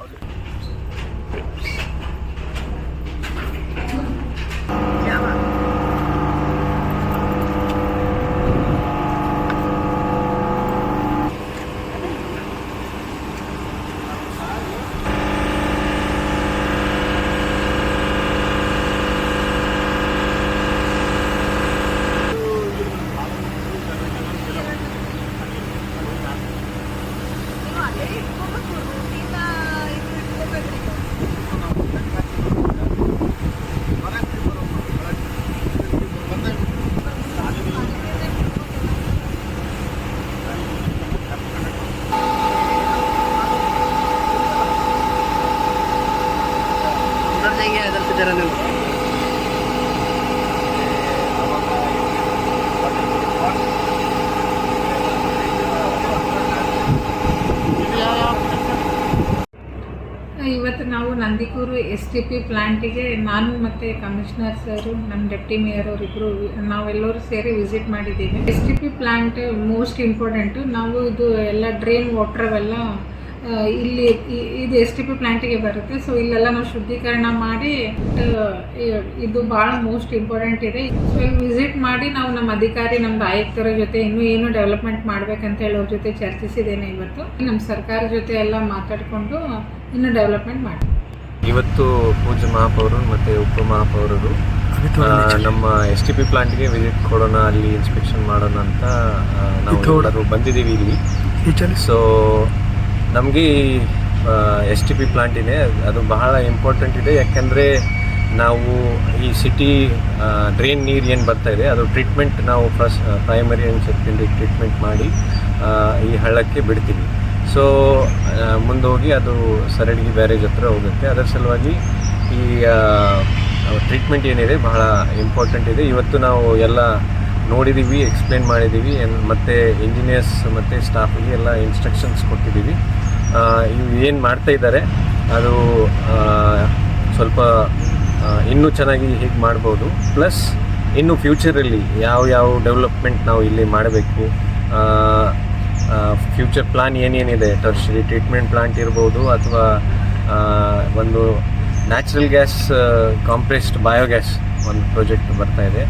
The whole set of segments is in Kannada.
Okay. ಚೆನ್ನಾಗಿ ನೀವು ಇವತ್ತು ನಾವು ನಂದಿಕೂರು ಎಸ್ ಟಿ ಪಿ ಪ್ಲ್ಯಾಂಟಿಗೆ ನಾನು ಮತ್ತು ಕಮಿಷನರ್ ಸರು, ನಮ್ಮ ಡೆಪ್ಟಿ ಮೇಯರ್ ಅವರಿಬ್ಬರು ನಾವೆಲ್ಲರೂ ಸೇರಿ ವಿಸಿಟ್ ಮಾಡಿದ್ದೀವಿ. S T P plant most important. ನಾವು ಇದು ಎಲ್ಲ ಡ್ರೈನ್ ವಾಟರ್ ಅವೆಲ್ಲ ಇಲ್ಲಿ ಇದು ಎಸ್ ಟಿ ಪಿ ಪ್ಲ್ಯಾಂಟಿಗೆ ಬರುತ್ತೆ. ಸೊ ಇಲ್ಲೆಲ್ಲ ನಾವು ಶುದ್ಧೀಕರಣ ಮಾಡಿ ಇದು ಭಾಳ ಮೋಸ್ಟ್ ಇಂಪಾರ್ಟೆಂಟ್ ಇದೆ. ಸೊ ಇಲ್ಲಿ ವಿಸಿಟ್ ಮಾಡಿ ನಾವು ನಮ್ಮ ಅಧಿಕಾರಿ ನಮ್ಮ ಆಯುಕ್ತರ ಜೊತೆ ಇನ್ನೂ ಏನು ಡೆವಲಪ್ಮೆಂಟ್ ಮಾಡ್ಬೇಕಂತ ಹೇಳಿ ಅವ್ರ ಜೊತೆ ಚರ್ಚಿಸಿದ್ದೇನೆ ಇವತ್ತು. ನಮ್ಮ ಸರ್ಕಾರ ಜೊತೆ ಎಲ್ಲ ಮಾತಾಡಿಕೊಂಡು ಇನ್ನೂ ಡೆವಲಪ್ಮೆಂಟ್ ಮಾಡಿ. ಇವತ್ತು ಪೂಜ್ಯ ಮಹಾಪೌರರು ಮತ್ತು ಉಪ ಮಹಾಪೌರರು ನಮ್ಮ ಎಸ್ ಟಿ ಪಿ ಪ್ಲಾಂಟ್ಗೆ ವಿಸಿಟ್ ಕೊಡೋಣ ಅಲ್ಲಿ ಇನ್ಸ್ಪೆಕ್ಷನ್ ಮಾಡೋಣ ಅಂತ ನಾವು ಎಲ್ಲರೂ ಬಂದಿದ್ದೀವಿ ಇಲ್ಲಿ. ಸೊ ನಮಗೆ ಎಸ್ ಟಿ ಪಿ ಪ್ಲಾಂಟ್ ಇದೆ. ಅದು ಬಹಳ ಇಂಪಾರ್ಟೆಂಟ್ ಇದೆ. ಯಾಕೆಂದರೆ ನಾವು ಈ ಸಿಟಿ ಡ್ರೈನ್ ನೀರು ಏನು ಬರ್ತಾ ಇದೆ, ಅದು ಟ್ರೀಟ್ಮೆಂಟ್ ನಾವು first primary and secondary treatment ಮಾಡಿ ಈ ಹಳ್ಳಕ್ಕೆ ಬಿಡ್ತೀವಿ. ಸೊ ಮುಂದೋಗಿ ಅದು ಸರಡಿಗೆ ಬ್ಯಾರೇಜ್ ಹತ್ರ ಹೋಗುತ್ತೆ. ಅದರ ಸಲುವಾಗಿ ಈ ಟ್ರೀಟ್ಮೆಂಟ್ ಏನಿದೆ, ಬಹಳ ಇಂಪಾರ್ಟೆಂಟ್ ಇದೆ. ಇವತ್ತು ನಾವು ಎಲ್ಲ ನೋಡಿದ್ದೀವಿ ಎಕ್ಸ್ಪ್ಲೇನ್ ಮಾಡಿದ್ದೀವಿ ಮತ್ತು ಇಂಜಿನಿಯರ್ಸ್ ಮತ್ತು ಸ್ಟಾಫಿಗೆ ಎಲ್ಲ ಇನ್ಸ್ಟ್ರಕ್ಷನ್ಸ್ ಕೊಟ್ಟಿದ್ದೀವಿ ಏನು ಮಾಡ್ತಾ ಇದ್ದಾರೆ, ಅದು ಸ್ವಲ್ಪ ಇನ್ನೂ ಚೆನ್ನಾಗಿ ಹೇಗೆ ಮಾಡ್ಬೋದು, ಪ್ಲಸ್ ಇನ್ನು ಫ್ಯೂಚರಲ್ಲಿ ಯಾವ ಯಾವ ಡೆವಲಪ್ಮೆಂಟ್ ನಾವು ಇಲ್ಲಿ ಮಾಡಬೇಕು ಫ್ಯೂಚರ್ ಪ್ಲಾನ್ ಏನೇನಿದೆ ಟರ್ಷರಿ ಟ್ರೀಟ್ಮೆಂಟ್ ಪ್ಲಾಂಟ್ ಇರ್ಬೋದು, ಅಥವಾ ಒಂದು ನ್ಯಾಚುರಲ್ ಗ್ಯಾಸ್ ಕಾಂಪ್ರೆಸ್ಡ್ ಬಯೋಗ್ಯಾಸ್ ಒಂದು ಪ್ರಾಜೆಕ್ಟ್ ಬರ್ತಾ ಇದೆ,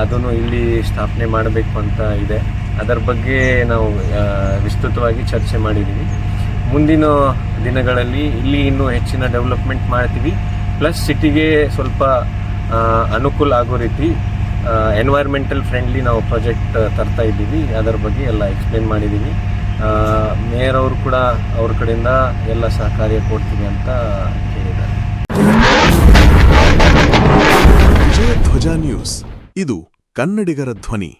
ಅದನ್ನು ಇಲ್ಲಿ ಸ್ಥಾಪನೆ ಮಾಡಬೇಕು ಅಂತ ಇದೆ. ಅದರ ಬಗ್ಗೆ ನಾವು ವಿಸ್ತೃತವಾಗಿ ಚರ್ಚೆ ಮಾಡಿದ್ದೀವಿ ಮುಂದಿನ ದಿನಗಳಲ್ಲಿ ಇಲ್ಲಿ ಇನ್ನೂ ಹೆಚ್ಚಿನ ಡೆವಲಪ್ಮೆಂಟ್ ಮಾಡ್ತೀವಿ. ಪ್ಲಸ್ ಸಿಟಿಗೆ ಸ್ವಲ್ಪ ಅನುಕೂಲ ಆಗೋ ರೀತಿ ಎನ್ವೈರ್ಮೆಂಟಲ್ ಫ್ರೆಂಡ್ಲಿ ನಾವು ಪ್ರಾಜೆಕ್ಟ್ ತರ್ತಾ ಇದ್ದೀವಿ. ಅದರ ಬಗ್ಗೆ ಎಲ್ಲ ಎಕ್ಸ್ಪ್ಲೇನ್ ಮಾಡಿದ್ದೀವಿ. ಮೇಯರ್ ಅವರು ಕೂಡ ಅವ್ರ ಕಡೆಯಿಂದ ಎಲ್ಲ ಸಹಕಾರ್ಯ ಕೊಡ್ತೀವಿ ಅಂತ ಹೇಳಿದ್ದಾರೆ ಧ್ವಜ ನ್ಯೂಸ್. ಇದು ಕನ್ನಡಿಗರ ಧ್ವನಿ.